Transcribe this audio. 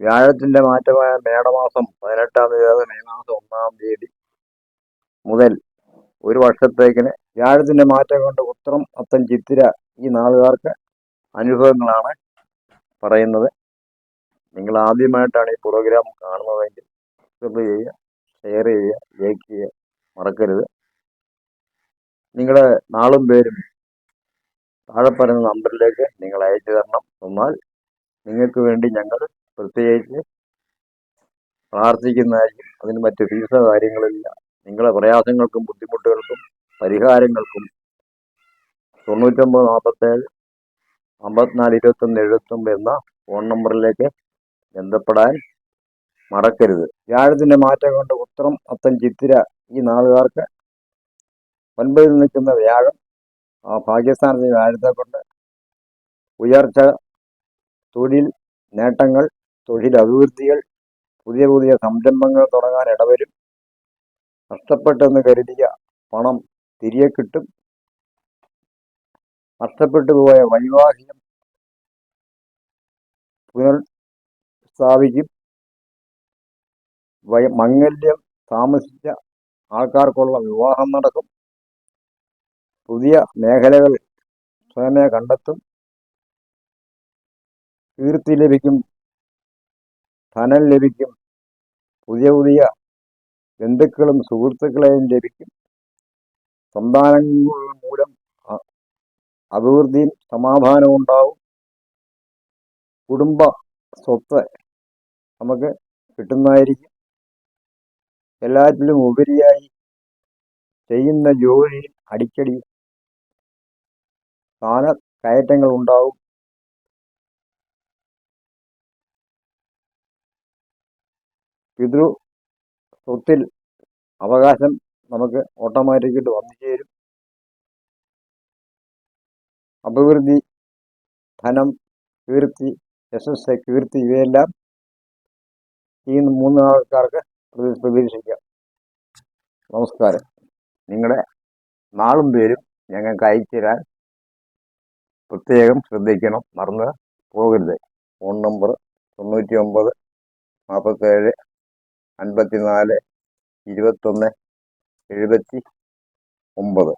വ്യാഴത്തിന്റെ മാറ്റമായ മേടമാസം പതിനെട്ടാം തീയതി മെയ് മാസം ഒന്നാം തീയതി മുതൽ ഒരു വർഷത്തേക്കിന് വ്യാഴത്തിന്റെ മാറ്റം കൊണ്ട് ഉത്രം അത്തം ചിത്തിര ഈ നാളുകാർക്ക് അനുഭവങ്ങളാണ് പറയുന്നത്. നിങ്ങൾ ആദ്യമായിട്ടാണ് ഈ പ്രോഗ്രാം കാണുന്നതെങ്കിൽ സബ്സ്ക്രൈബ് ചെയ്യുക ഷെയർ ചെയ്യുക ലൈക്ക് ചെയ്യുക മറക്കരുത്. നിങ്ങളുടെ നാളും പേരും താഴെ പറയുന്ന നമ്പറിലേക്ക് നിങ്ങൾ അയച്ചു തരണം. എന്നാൽ നിങ്ങൾക്ക് വേണ്ടി ഞങ്ങൾ പ്രത്യേകിച്ച് പ്രാർത്ഥിക്കുന്നതായിരിക്കും. അതിന് മറ്റ് ഫീസോ കാര്യങ്ങളില്ല. നിങ്ങളുടെ പ്രയാസങ്ങൾക്കും ബുദ്ധിമുട്ടുകൾക്കും പരിഹാരങ്ങൾക്കും തൊണ്ണൂറ്റൊമ്പത് നാൽപ്പത്തേഴ് അമ്പത്തിനാല് ഇരുപത്തൊന്ന് എഴുപത്തൊമ്പത് എന്ന ഫോൺ നമ്പറിലേക്ക് ബന്ധപ്പെടാൻ മറക്കരുത്. വ്യാഴത്തിന്റെ മാറ്റം കൊണ്ട് ഉത്രം അത്തം ചിത്തിര ഈ നാളുകാർക്ക് ഒൻപതിൽ നിൽക്കുന്ന വ്യാഴം ആ ഭാഗ്യസ്ഥാനത്ത് വ്യാഴത്തെ കൊണ്ട് ഉയർച്ച തൊഴിൽ നേട്ടങ്ങൾ തൊഴിൽ അഭിവൃദ്ധികൾ പുതിയ പുതിയ സംരംഭങ്ങൾ തുടങ്ങാൻ ഇടവരും. നഷ്ടപ്പെട്ടെന്ന് കരുതിയ പണം തിരികെ കിട്ടും. നഷ്ടപ്പെട്ടു പോയ വൈവാഹികം പുനർ സ്ഥാപിക്കും മംഗല്യം താമസിച്ച ആൾക്കാർക്കുള്ള വിവാഹം നടക്കും. പുതിയ മേഖലകൾ സ്വയമേ കണ്ടെത്തും. കീർത്തി ലഭിക്കും ധനം ലഭിക്കും പുതിയ പുതിയ ബന്ധുക്കളും സുഹൃത്തുക്കളെയും ലഭിക്കും. സന്താനങ്ങൾ മൂലം അഭിവൃദ്ധിയും സമാധാനവും ഉണ്ടാവും. കുടുംബ സ്വത്ത് നമുക്ക് കിട്ടുന്നതായിരിക്കും. എല്ലാറ്റിലും ഉപരിയായി ചെയ്യുന്ന ജോലിയിൽ അടിക്കടി സ്ഥാന കയറ്റങ്ങൾ ഉണ്ടാവും. പിതൃ സ്വത്തിൽ അവകാശം നമുക്ക് ഓട്ടോമാറ്റിക്കായിട്ട് വന്നു ചേരും അഭിവൃദ്ധി ധനം കീർത്തി യശസ് കീർത്തി ഇവയെല്ലാം ഈ മൂന്ന് ആൾക്കാർക്ക് പ്രതി- പ്രതീക്ഷിക്കാം. നമസ്കാരം. നിങ്ങളുടെ നാളും പേരും ഞങ്ങൾക്ക് അയച്ചു തരാൻ പ്രത്യേകം ശ്രദ്ധിക്കണം. മറന്ന് പോകരുത്. ഫോൺ നമ്പർ തൊണ്ണൂറ്റി ഒമ്പത് നാൽപ്പത്തേഴ് അൻപത്തി നാല് ഇരുപത്തൊന്ന് എഴുപത്തി ഒമ്പത്.